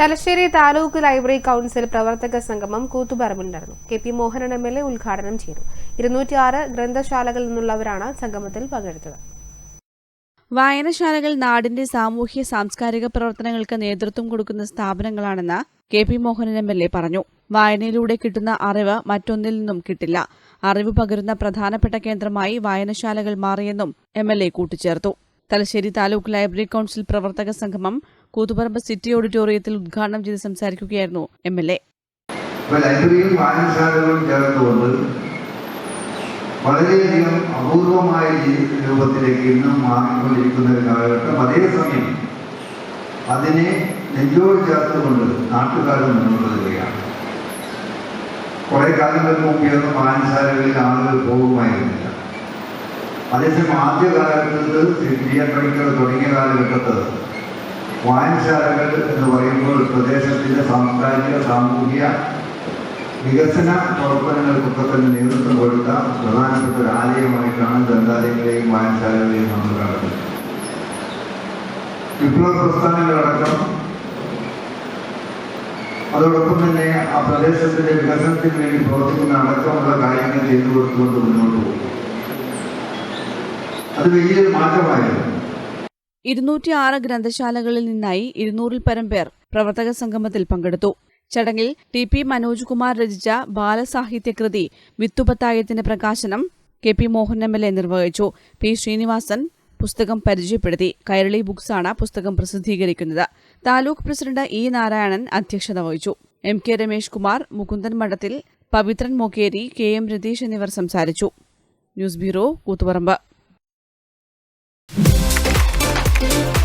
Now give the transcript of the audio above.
Thalassery taluk library council പ്രവർത്തക സംഗമം കൂത്തുപറമ്പിൽ നടന്നു K P Mohanan M L A ഉദ്ഘാടനം ചെയ്തു. ഇരുന്നൂറ്റിയാറ് ഗ്രന്ഥശാലകളിൽ നിന്നുള്ളവരാണ് സംഗമത്തിൽ പങ്കെടുത്തത്. വായനശാലകൾ നാടിന്റെ സാമൂഹ്യ സാംസ്കാരിക പ്രവർത്തനങ്ങൾക്ക് നേതൃത്വം കൊടുക്കുന്ന സ്ഥാപനങ്ങളാണെന്ന് K P Mohanan M L A പറഞ്ഞു. വായനയിലൂടെ കിട്ടുന്ന അറിവ് മറ്റൊന്നിൽ നിന്നും കിട്ടില്ല. അറിവ് പകരുന്ന പ്രധാനപ്പെട്ട കേന്ദ്രമായി വായനശാലകൾ മാറിയെന്നും എം എൽ എ കൂട്ടിച്ചേർത്തു. തലശ്ശേരി താലൂക്ക് ലൈബ്രറി കൌൺസിൽ പ്രവർത്തക സംഗമം കൂത്തുപറമ്പ് സിറ്റി ഓഡിറ്റോറിയത്തിൽ ഉദ്ഘാടനം ചെയ്ത് സംസാരിക്കുകയായിരുന്നു എം എൽ എ. ലൈബ്രറിയും വായനശാലകളും ചേർത്തുകൊണ്ട് വളരെയധികം അപൂർവമായ രൂപത്തിലേക്ക് ഇന്നും മാറിക്കൊണ്ടിരിക്കുന്ന ഒരു കാലഘട്ടം. അതേസമയം അതിനെ നെഞ്ചോട് ചേർത്തുകൊണ്ട് നാട്ടുകാർ മുന്നോട്ട് വരികയാണ്. കുറെ കാലങ്ങൾക്ക് മുമ്പെയൊന്നും വായനശാലകളിൽ ആളുകൾ പോകുമായിരുന്നില്ല. അതേസമയം ആദ്യ കാലഘട്ടത്തിൽ പണിക്കർ തുടങ്ങിയ കാലഘട്ടത്ത് വായനശാലകൾ എന്ന് പറയുമ്പോൾ പ്രദേശത്തിന്റെ സാംസ്കാരിക സാമൂഹിക വികസന പ്രവർത്തനങ്ങൾക്കൊക്കെ തന്നെ നേതൃത്വം കൊടുത്ത പ്രധാനപ്പെട്ട ഒരു ആലയമായിട്ടാണ് ഗ്രന്ഥാലയങ്ങളെയും വായനശാലകളെയും നമ്മൾ കാണുന്നത്. വിപ്ലവ പ്രസ്ഥാനങ്ങളടക്കം അതോടൊപ്പം തന്നെ ആ പ്രദേശത്തിന്റെ വികസനത്തിന് വേണ്ടി പ്രവർത്തിക്കുന്ന അടക്കമുള്ള കാര്യങ്ങൾ ചെയ്തു കൊടുത്തുകൊണ്ട് മുന്നോട്ട് പോകും അത് വലിയൊരു മാറ്റമായിരുന്നു. ഇരുന്നൂറ്റിയാറ് ഗ്രന്ഥശാലകളിൽ നിന്നായി ഇരുന്നൂറിൽ പരം പേർ പ്രവർത്തക സംഗമത്തിൽ പങ്കെടുത്തു. ചടങ്ങിൽ ടി പി മനോജ് കുമാർ രചിച്ച ബാലസാഹിത്യകൃതി വിത്തുപത്തായത്തിന്റെ പ്രകാശനം K P Mohan M L A നിർവഹിച്ചു. പി ശ്രീനിവാസൻ പുസ്തകം പരിചയപ്പെടുത്തി. കൈരളി ബുക്സാണ് പുസ്തകം പ്രസിദ്ധീകരിക്കുന്നത്. താലൂക്ക് പ്രസിഡന്റ് ഇ നാരായണൻ അധ്യക്ഷത വഹിച്ചു. M K Ramesh Kumar Mukundan Madathil Pavithran Mokeri K M Ratheesh എന്നിവർ സംസാരിച്ചു. News bureau Koothuparamba. Thank you.